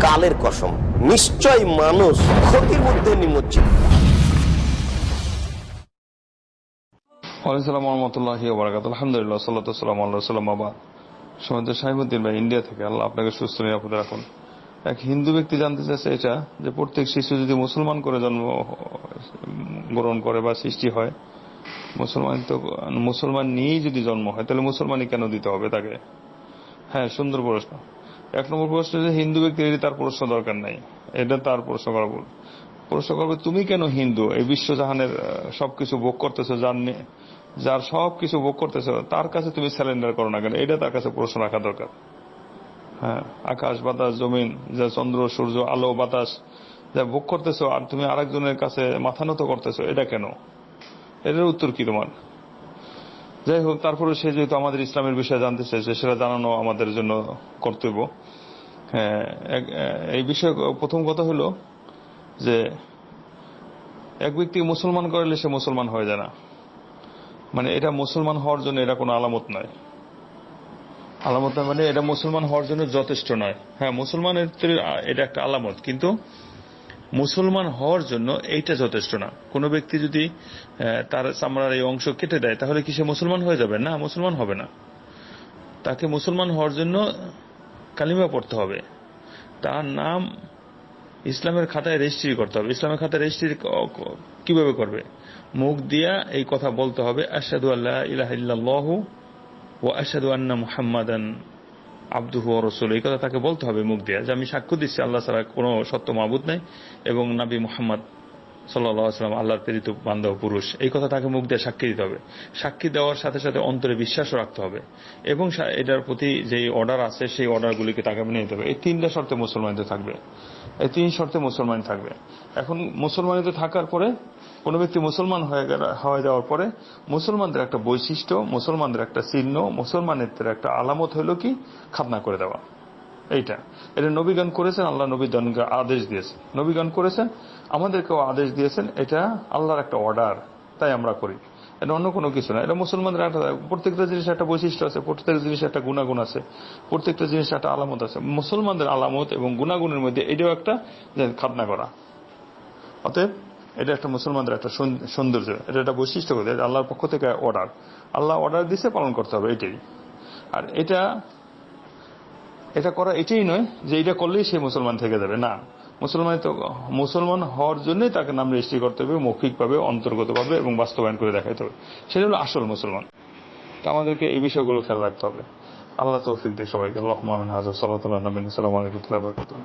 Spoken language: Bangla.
কালের কসম। নিশ্চয় মানুষ ক্ষতির মধ্যে নিমজ্জিত। ইন্ডিয়া থেকে আল্লাহ আপনাকে সুস্থ রাখুন। হিন্দু ব্যক্তি জানতে চাচ্ছে এটা, যে প্রত্যেক শিশু যদি মুসলমান করে জন্ম, গ্রহণ করে বা সৃষ্টি হয় মুসলমান তো, মুসলমান নিয়েই যদি জন্ম হয়, তাহলে মুসলমানই কেন দিতে হবে তাকে? হ্যাঁ সুন্দর প্রশ্ন। এক নম্বর প্রশ্ন যে হিন্দু ব্যক্তির তার প্রশ্ন দরকার নাই, এটা তার প্রশ্ন করা ভুল। প্রশ্ন করবে, তুমি কেন হিন্দু? এই বিশ্বজাহানের সবকিছু ভোগ করতেছো, যার যার সব কিছু ভোগ করতেছো, তার কাছে তুমি স্যালেন্ডার করো না কেন? এটা তার কাছে প্রশ্ন রাখা দরকার। হ্যাঁ আকাশ, বাতাস, জমিন, যা চন্দ্র, সূর্য, আলো, বাতাস যা ভোগ করতেছো, আর তুমি আরেকজনের কাছে মাথা নত করতেছো, এটা কেন? এটার উত্তর কি তোমার যাই হোক তারপরে সে যেহেতু আমাদের ইসলামের বিষয়ে জানতে চাইছে, সেটা জানানো আমাদের জন্য কর্তব্য। হ্যাঁ এই বিষয়ে প্রথম কথা হলো যে এক ব্যক্তি মুসলমান করলে সে মুসলমান হয়ে যায় না। মানে এটা মুসলমান হওয়ার জন্য এটা কোনো আলামত নয়। আলামত মানে এটা মুসলমান হওয়ার জন্য যথেষ্ট নয়। হ্যাঁ মুসলমানের এটা একটা আলামত, কিন্তু মুসলমান হওয়ার জন্য এইটা যথেষ্ট না। কোনো ব্যক্তি যদি তার চামড়ার এই অংশ কেটে দেয়, তাহলে কি সে মুসলমান হয়ে যাবে? না, মুসলমান হবে না। তাকে মুসলমান হওয়ার জন্য কালিমা পড়তে হবে। তার নাম ইসলামের খাতায় রেজিস্ট্রি করতে হবে। ইসলামের খাতায় রেজিস্ট্রি কীভাবে করবে? মুখ দিয়া এই কথা বলতে হবে, আশহাদু আল্লাহ ইল্লাল্লাহু ও আশহাদু আন্না মুহাম্মাদান আব্দুহু রসুল এই কথা তাকে বলতে হবে, মুখ দিয়ে, যে আমি সাক্ষ্য দিচ্ছি, আল্লাহ ছাড়া কোনো সত্য মাবুদ নাই। এবং নাবি মুহাম্মদ সাল্লাম আল্লাহর প্রেরিত বান্ধব পুরুষ। এই কথা তাকে মুখ দিয়ে সাক্ষী দিতে হবে। সাক্ষী দেওয়ার সাথে সাথে অন্তরে বিশ্বাসও রাখতে হবে। এবং এটার প্রতি যে অর্ডার আছে, সেই অর্ডারগুলিকে তাকে মেনে নিতে হবে। এই তিনটা শর্তে মুসলমানদের থাকবে। এই তিন শর্তে মুসলমান থাকবে। এখন মুসলমানিতে থাকার পরে, কোনো ব্যক্তি মুসলমান হয়ে হয়ে যাওয়ার পরে মুসলমানদের একটা বৈশিষ্ট্য, মুসলমানদের একটা চিহ্ন মুসলমানদের একটা আলামত হলো কি? খাতনা করে দেওয়া। এইটা। এটা নবীগান করেছেন, আল্লাহ নবীগণকে আদেশ দিয়েছেন। নবীগান করেছেন, আমাদেরকেও আদেশ দিয়েছেন, এটা আল্লাহর একটা অর্ডার তাই আমরা করি। এটা অন্য কোনো কিছু না। এটা মুসলমানদের একটা, প্রত্যেকটা জিনিস একটা বৈশিষ্ট্য আছে, প্রত্যেকটা জিনিস একটা গুণাগুণ আছে, প্রত্যেকটা জিনিস একটা আলামত আছে। মুসলমানদের আলামত এবং গুণাগুণের মধ্যে এটাও একটা খাতনা করা। অতএব এটা একটা মুসলমানদের একটা সৌন্দর্য, এটা একটা বৈশিষ্ট্য। আল্লাহর পক্ষ থেকে অর্ডার আল্লাহ অর্ডার দিছে, পালন করতে হবে, এটাই। আর এটা এটা করা এটাই নয় যে এটা করলেই সে মুসলমান থেকে যাবে। না। মুসলমান তো, মুসলমান হওয়ার জন্যই তাকে নাম রেজিস্ট্রি করতে হবে, মৌখিকভাবে, অন্তর্গতভাবে এবং বাস্তবায়ন করে দেখাতে হবে। সেটা হলো আসল মুসলমান। তা আমাদেরকে এই বিষয়গুলো খেয়াল রাখতে হবে। আল্লাহ তৌফিক দিয়ে সবাইকে। আল্লাহ হাজার সাল্লাহ নবীন সালাম আলাইকুম।